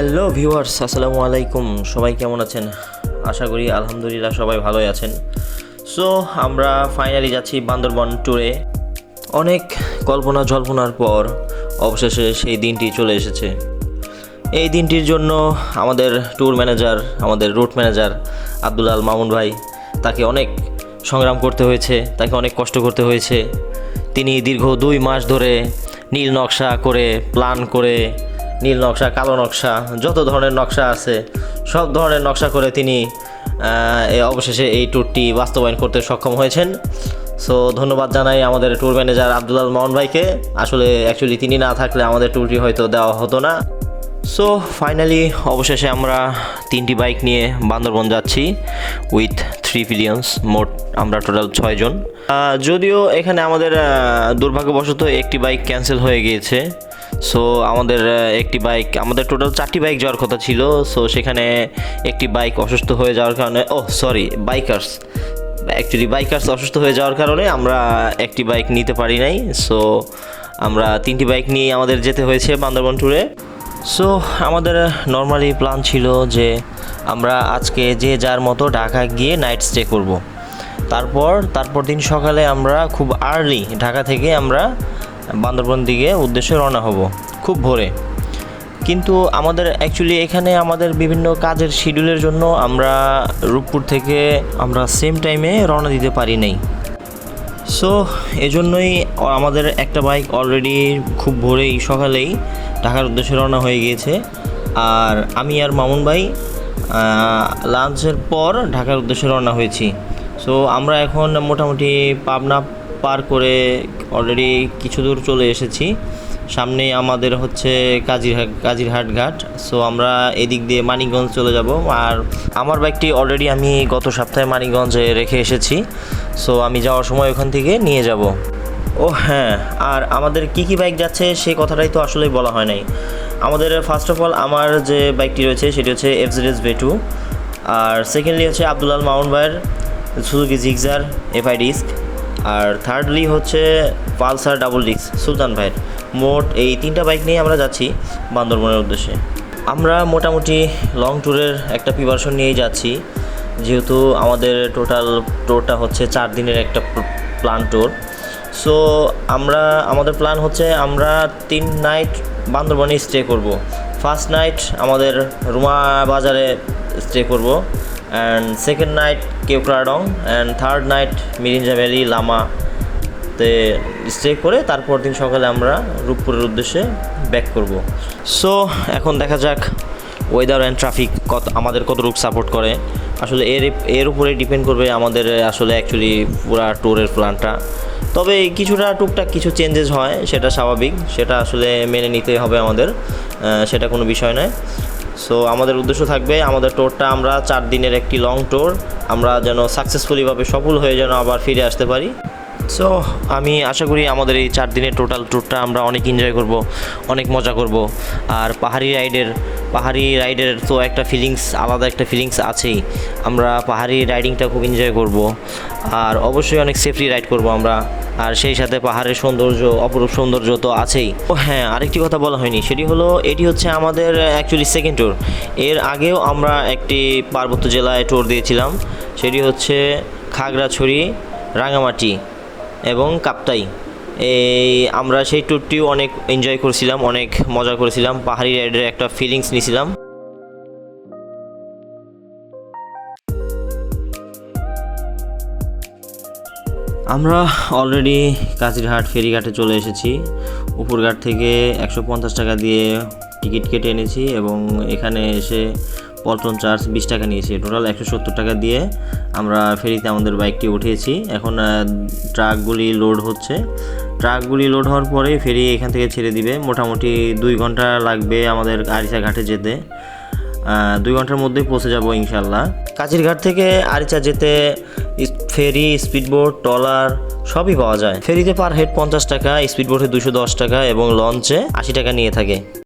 Hello viewers, আসসালামু আলাইকুম। সবাই কেমন আছেন? আশা করি আলহামদুলিল্লাহ সবাই ভালোই আছেন। সো আমরা ফাইনালি যাচ্ছি বান্দরবন ট্যুরে অনেক কল্পনা জল্পনার পর অবশেষে সেই দিনটি চলে এসেছে। এই দিনটির জন্য আমাদের ট্যুর ম্যানেজার আমাদের রুট ম্যানেজার আব্দুল মামুন ভাই তাকে অনেক সংগ্রাম করতে হয়েছে, তাকে অনেক কষ্ট করতে হয়েছে। তিনি দীর্ঘ দুই মাস ধরে নীল নকশা করে প্ল্যান করে নীল নকশা, কালো নকশা, যত ধরনের নকশা আছে, সব ধরনের নকশা করে তিনি অবশেষে এই ট্যুরটি বাস্তবায়ন করতে সক্ষম হয়েছেন। সো ধন্যবাদ জানাই আমাদের ট্যুর ম্যানেজার আব্দুল আল মামুন ভাইকে। আসলে অ্যাকচুয়ালি তিনি না থাকলে আমাদের ট্যুরটি হয়তো দেওয়া হতো না। সো ফাইনালি অবশেষে আমরা তিনটি বাইক নিয়ে বান্দরবন যাচ্ছি উইথ থ্রি পিলিয়ন্স মোট আমরা টোটাল ছয়জন যদিও এখানে আমাদের দুর্ভাগ্যবশত একটি বাইক ক্যান্সেল হয়ে গিয়েছে। সো আমাদের একটি বাইক আমাদের টোটাল চারটি বাইক যাওয়ার কথা ছিল। সো সেখানে একটি বাইক অসুস্থ হয়ে যাওয়ার কারণে ও সরি বাইকার্স অ্যাকচুয়ালি বাইকার্স অসুস্থ হয়ে যাওয়ার কারণে আমরা একটি বাইক নিতে পারি নাই। সো আমরা তিনটি বাইক নিয়ে আমাদের যেতে হয়েছে বান্দরবন ট্যুরে সো আমাদের নর্মালি প্ল্যান ছিল যে আমরা আজকে যে যার মতো ঢাকা গিয়ে নাইট স্টে করব। তারপর তারপর দিন সকালে আমরা খুব আর্লি ঢাকা থেকে আমরা বান্দরবন দিকে উদ্দেশ্যে রওনা হব, খুব ভোরে। কিন্তু আমাদের অ্যাকচুয়ালি এখানে আমাদের বিভিন্ন কাজের শিডিউলের জন্য আমরা রূপপুর থেকে আমরা সেম টাইমে রওনা দিতে পারি নাই। সো এজন্যই আমাদের একটা বাইক অলরেডি খুব ভোরেই, সকালেই ঢাকার উদ্দেশ্যে রওনা হয়ে গিয়েছে। আর আমি আর মামুন ভাই লাঞ্চের পর ঢাকার উদ্দেশ্যে রওনা হয়েছি। সো আমরা এখন মোটামুটি পাবনা পার করে অলরেডি কিছু দূর চলে এসেছি। সামনে আমাদের হচ্ছে কাজিরহাট কাজিরহাট ঘাট। সো আমরা এদিক দিয়ে মানিকগঞ্জ চলে যাব। আর আমার বাইকটি অলরেডি আমি গত সপ্তাহে মানিকগঞ্জে রেখে এসেছি। সো আমি যাওয়ার সময় ওখান থেকে নিয়ে যাব। ও হ্যাঁ। আর আমাদের কি কি বাইক যাচ্ছে সেই কথাটাই তো আসলে বলা হয় নাই। আমাদের ফার্স্ট অফ অল আমার যে বাইকটি রয়েছে সেটি হচ্ছে এফজেডএস ভেটু আর সেকেন্ডলি হচ্ছে আব্দুল মাউন্ট ভাইয়ের সুজুকি জিগজার এফআই ডিস্ক আর থার্ডলি হচ্ছে পালসার ডাবল ডিস্ক সুলতান ভাইয়ের, মোট এই তিনটা বাইক নিয়ে আমরা যাচ্ছি বান্দরবনের উদ্দেশ্যে। আমরা মোটামুটি লং ট্যুরের একটা প্রিপারেশন নিয়েই যাচ্ছি, যেহেতু আমাদের টোটাল ট্যুরটা হচ্ছে চার দিনের একটা প্ল্যান ট্যুর সো আমরা, আমাদের প্ল্যান হচ্ছে আমরা তিন নাইট বান্দরবনে স্টে করব। ফার্স্ট নাইট আমাদের রুমা বাজারে স্টে করব। And second night Keokradong and third night Mirinja valley Lama তে স্টে করে তারপর দিন সকালে আমরা রূপপুরের উদ্দেশ্যে ব্যাক করব। সো এখন দেখা যাক ওয়েদার অ্যান্ড ট্রাফিক কত, আমাদের কত কতটুকু সাপোর্ট করে। আসলে এর এর উপরে ডিপেন্ড করবে আমাদের আসলে অ্যাকচুয়ালি পুরা ট্যুরের প্ল্যানটা তবে কিছুটা টুকটাক কিছু চেঞ্জেস হয়, সেটা স্বাভাবিক। সেটা আসলে মেনে নিতে হবে আমাদের। সেটা কোনো বিষয় নয়। সো আমাদের উদ্দেশ্য থাকবে, আমাদের টোরটা আমরা চার দিনের একটি লং টোর আমরা যেন সাকসেসফুলিভাবে সফল হয়ে যেন আবার ফিরে আসতে পারি। সো আমি আশা করি আমাদের এই চার দিনের টোটাল ট্যুরটা আমরা অনেক এনজয় করব, অনেক মজা করব। আর পাহাড়ি রাইডের পাহাড়ি রাইডের তো একটা ফিলিংস আলাদা একটা ফিলিংস আছেই। আমরা পাহাড়ি রাইডিংটা খুব এনজয় করব। আর অবশ্যই অনেক সেফলি রাইড করব আমরা। আর সেই সাথে পাহাড়ের সৌন্দর্য, অপরূপ সৌন্দর্য তো আছেই। ও হ্যাঁ আরেকটি কথা বলা হয়নি, সেটি হলো এটি হচ্ছে আমাদের অ্যাকচুয়ালি সেকেন্ড ট্যুর এর আগেও আমরা একটি পার্বত্য জেলায় ট্যুর দিয়েছিলাম, সেটি হচ্ছে খাগড়াছড়ি রাঙামাটি এবং কাপ্তাই। এই আমরা সেই ট্যুরটিও অনেক এনজয় করেছিলাম, অনেক মজা করেছিলাম, পাহাড়ি রাইডের একটা ফিলিংস নিয়েছিলাম আমরা অলরেডি কাজিরহাট ফেরিঘাটে চলে এসেছি। উপরঘাট থেকে একশো পঞ্চাশ টাকা দিয়ে টিকিট কেটে এনেছি এবং এখানে এসে পল্টন চার্জ বিশ টাকা নিয়েছি। টোটাল একশো সত্তর টাকা দিয়ে আমরা ফেরিতে আমাদের বাইকটি উঠিয়েছি। এখন ট্রাকগুলি লোড হচ্ছে। ট্রাকগুলি লোড হওয়ার পরে ফেরি এখান থেকে ছেড়ে দিবে। মোটামুটি দুই ঘণ্টা লাগবে আমাদের আরিচা ঘাটে যেতে। দুই ঘণ্টার মধ্যেই পৌঁছে যাব ইনশাল্লাহ কাজিরঘাট থেকে আরিচা যেতে ফেরি, স্পিডবোট, ট্রলার সবই পাওয়া যায়। ফেরিতে পার হেড পঞ্চাশ টাকা, স্পিডবোটে দুশো দশ টাকা এবং লঞ্চে আশি টাকা নিয়ে থাকে।